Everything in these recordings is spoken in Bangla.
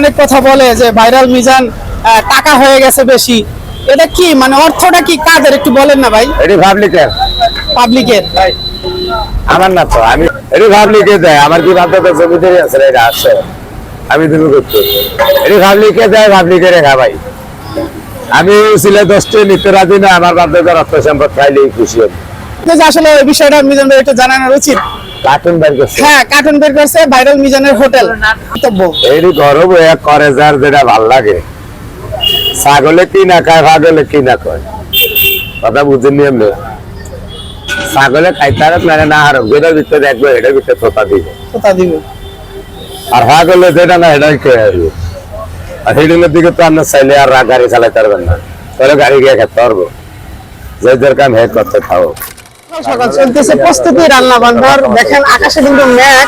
অনেক কথা বলে যে ভাইরাল মিজান টাকা হয়ে গেছে বেশি। এটা কি মানে অর্থটা কি কাদের? একটু বলেন না ভাই। এটি পাবলিকের পাবলিকের আমার না তো আমি এটি পাবলিকে দেয়। আমার কি ভাবতে তো জমিতে আছে? রে, এটা আছে। আমি তুমি করতে। এটি পাবলিকে দেয় পাবলিকে রেখা ভাই। আমি ছিলে দশটি নিতে রাজি না আমার ভাবতে তো রক্ত সম্পদ খাইলেই খুশি হব। আসলে ওই বিষয়টা মিজান ভাই একটু জানানো উচিত। কার্টুন বের করছে। হ্যাঁ কার্টুন বের করছে ভাইরাল মিজানের হোটেল। এটি গরম এক করে যার যেটা ভালো লাগে। ছাগলে কি না খায় ছাগলে কি না কয়। কথা বুঝেননি এমনি ছাগলে খাইতে আর মানে না হারক যেটার ভিতরে দেখবে এটার ভিতরে থোতা দিব। কথা দিবে। আর ছাগলে যেটা না এটাই খেয়ে আসবে। আর হিডিলের দিকে তো আপনার চাইলে আর গাড়ি চালাতে পারবেন না। তাহলে গাড়ি গিয়ে খেতে পারব। যে হে করতে খাও সকাল সকাল চলতেছে প্রস্তুতি রান্না বান্নার দেখেন আকাশে কিন্তু মেঘ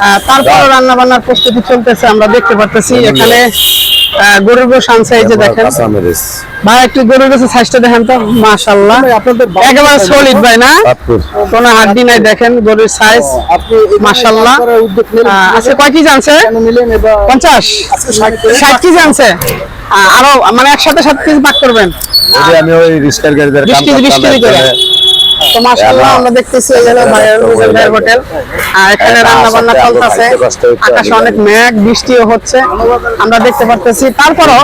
আহ, রান্না বান্নার প্রস্তুতি চলতেছে আমরা দেখতে পারতেছি এখানে গরুর গোশ আনছে এই যে দেখেন। ভাই একটু গরুর গোশের সাইজটা দেখেন তো মাশাল্লাহ একেবারে সলিড ভাই না? কোনো হাড্ডি নাই দেখেন গরুর সাইজ মাশাল্লাহ আজকে কয় কেজি আনছে? পঞ্চাশ। ষাট কেজি। আনছে। আরও মানে একসাথে সাত কেজি পাক করবেন। আমি ওই রিস্কার তো মাশাআল্লাহ আমরা দেখতেছি এই হলো ভাইয়ের ভাইয়ের হোটেল। আর এখানে রান্না বান্না চলতেছে। আকাশে অনেক মেঘ বৃষ্টিও হচ্ছে। আমরা দেখতে পারতেছি। তারপরও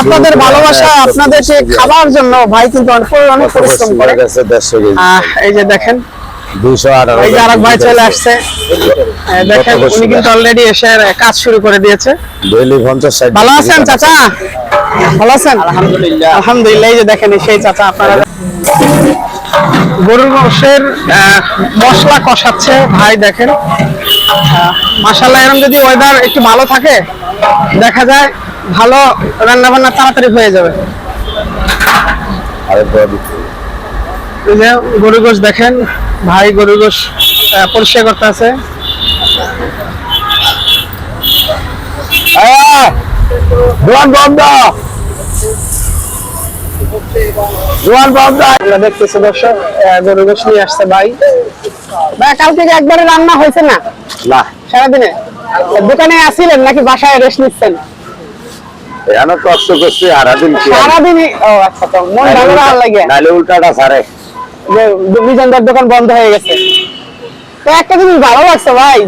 আপনাদের ভালোবাসা একশো আপনাদেরকে খাবার জন্য ভাই কিন্তু অনেক অনেক পরিশ্রম করে। এই যে দেখেন। ভাই চলে আসছে। দেখেন উনি কিন্তু অলরেডি এসে কাজ শুরু করে দিয়েছে। ভালো আছেন চাচা? ভালো আছেন? আলহামদুলিল্লাহ। আলহামদুলিল্লাহ। এই যে দেখেন সেই চাচা আপনারা গরুর মাংসের মশলা কষাচ্ছে। ভাই দেখেন। মাসাল্লাহ এরকম যদি ওয়েদার একটু ভালো থাকে দেখা যায় ভালো রান্না বান্না তাড়াতাড়ি হয়ে যাবে। আরেক এই যে গরু গোশ দেখেন ভাই গরু গোশ পরিষ্কার করতে আছে বন্ধ। দোকান বন্ধ আমরা দেখতেছি দর্শক গরু গোশ নিয়ে আসছে ভাই। ভাই কাল থেকে একবারে রান্না হয়েছে না? না। সারাদিনে? দোকানে আসিলেন নাকি বাসায় রেস্ট নিচ্ছেন? এখানে কষ্ট করছি সারাদিন কি ও আচ্ছা তো মন ভালো রাখার লাগে। নাহলে উল্টাটা সারে। যে বিজনদার দোকান বন্ধ হয়ে গেছে। তো একটা জিনিস ভালো লাগছে ভাই।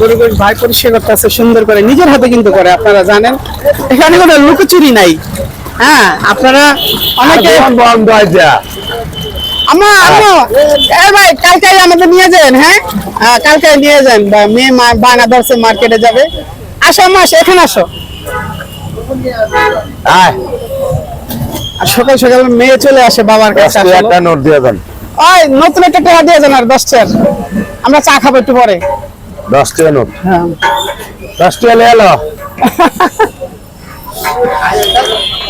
গরু গরু ভাই পরিষ্কার করতে সুন্দর করে নিজের হাতে কিন্তু করে আপনারা জানেন। এখানে কোনো লুকোচুরি নাই। হ্যাঁ। আপনারা অনেকে বন্ধ হয়েছে আমা আমা। এ ভাই কালকে আমাদের নিয়ে যান হ্যাঁ? হ্যাঁ, কালকে নিয়ে যান। বা মেয়ে বানা মার্কেটে যাবে। আসো আমা এখানে আসো। আর সকাল সকাল মেয়ে চলে আসে বাবার কাছে একটা নোট দিয়ে দেন। ওই নতুন একটা টাকা দিয়ে আর দশটার। আমরা চা খাব একটু পরে। দশ টাকা নোট। হ্যাঁ। দশ টাকা এলো।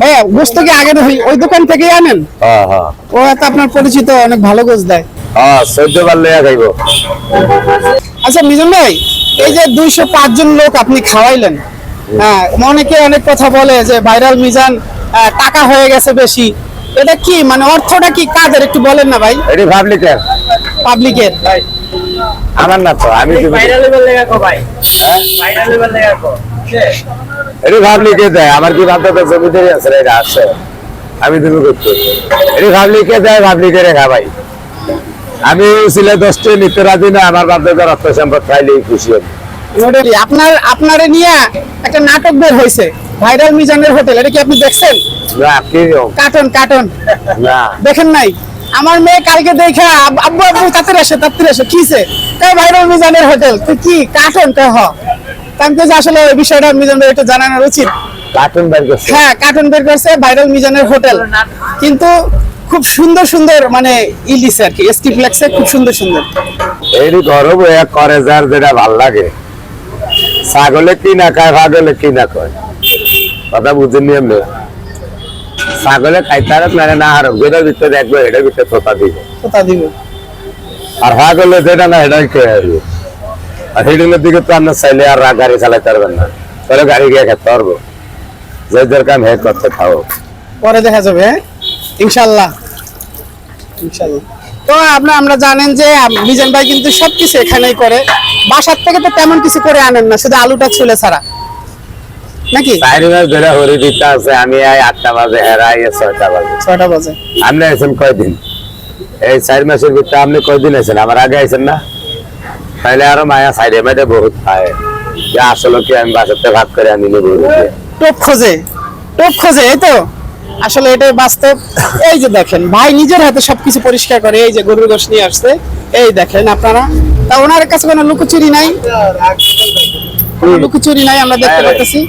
ভাইয়া গোস্ত কি আগে ওই- ওই দোকান থেকেই আনেন? হ্যাঁ হ্যাঁ। ও তো আপনার পরিচিত অনেক ভালো গোস দেয়। হ্যাঁ চোদ্দ বার লেয়া খাইব আচ্ছা মিজন ভাই এই যে দুইশো পাঁচ জন লোক আপনি খাওয়াইলেন হ্যাঁ অনেকে অনেক কথা বলে যে ভাইরাল মিজান টাকা হয়ে গেছে বেশি। এটা কি মানে অর্থটা কি কাদের? একটু বলেন না ভাই। এটি পাবলিকের পাবলিকের আমার না তো আমি এটি পাবলিকে দেয় আমার কি ভাবতে তো জমিতে আছে রে, এটা আছে। আমি তুমি করতে এটি পাবলিকে দেয় পাবলিকে রেখা ভাই। আমি ছিলে দশটি নিতে রাজি না আমার ভাবতে তো রক্ত সম্পদ খাইলেই খুশি হব। আপনার আপনারে নিয়ে একটা নাটক বের হয়েছে ভাইরাল মিজানের হোটেল এটা কি আপনি দেখছেন? না কি? Carton carton. না। দেখেন নাই? আমার মেয়ে কালকে দেখে আব্বু আব্বু তাড়াতাড়ি আসে তাতে আসে কিসে কই ভাইরাল মিজানের হোটেল। তুই কি কার্টন কই হ? তা আমি আসলে ওই বিষয়টা মিজান ভাই একটু জানানো উচিত। কার্টুন বের করছে। হ্যাঁ কার্টুন বের করছে ভাইরাল মিজানের হোটেল। কিন্তু খুব সুন্দর সুন্দর মানে ই দিছে আর কি এসটি ফ্লেক্সে খুব সুন্দর সুন্দর। এটি গরম হয়ে করে যার যেটা ভালো লাগে। ছাগলে কি না খায় ছাগলে কি না কয় কথা বুঝেননি এমনি ছাগলে খাইতে আর মানে না হারক যেটার ভিতরে দেখবে এটার ভিতরে থোতা দিব। কোথা দিবে। আর ছাগলে যেটা না এটাই খেয়ে আসবে। আর হিডিলের দিকে তো আপনার চাইলে আর গাড়ি চালাতে পারবেন না। তাহলে গাড়ি গিয়ে খেতে পারব। যে যার কাম হে করতে খাও। পরে দেখা যাবে হ্যাঁ? ইনশাল্লাহ। ইনশাল্লাহ। তো আমরা আমরা জানেন যে মিজান ভাই কিন্তু সবকিছু এখানেই করে। বাসার থেকে তো তেমন কিছু করে আনেন না শুধু আলুটা ছুলে ছাড়া। নাকি? চারি মাস ধরে হরি দিতে আছে আমি এই আটটা বাজে হেরা এই ছয়টা বাজে। ছয়টা বাজে। আপনি আছেন কয়দিন? এই চার মাসের ভিতরে আপনি কয়দিন আছেন আমার আগে আছেন না? তাহলে আরও মায়া সাইডে মাইডে বহুত খায় যে আসলে কি আমি বাসাতে ভাগ করে আনি নেব? টোপ খোঁজে টোপ খোঁজে এই তো। আসলে এটা বাস্তব। এই যে দেখেন ভাই নিজের হাতে সবকিছু পরিষ্কার করে এই যে গরুর গোশ নিয়ে আসছে। এই দেখেন আপনারা। তা ওনার কাছে কোনো লুকোচুরি নাই? লুকোচুরি নাই আমরা দেখতে পাচ্ছি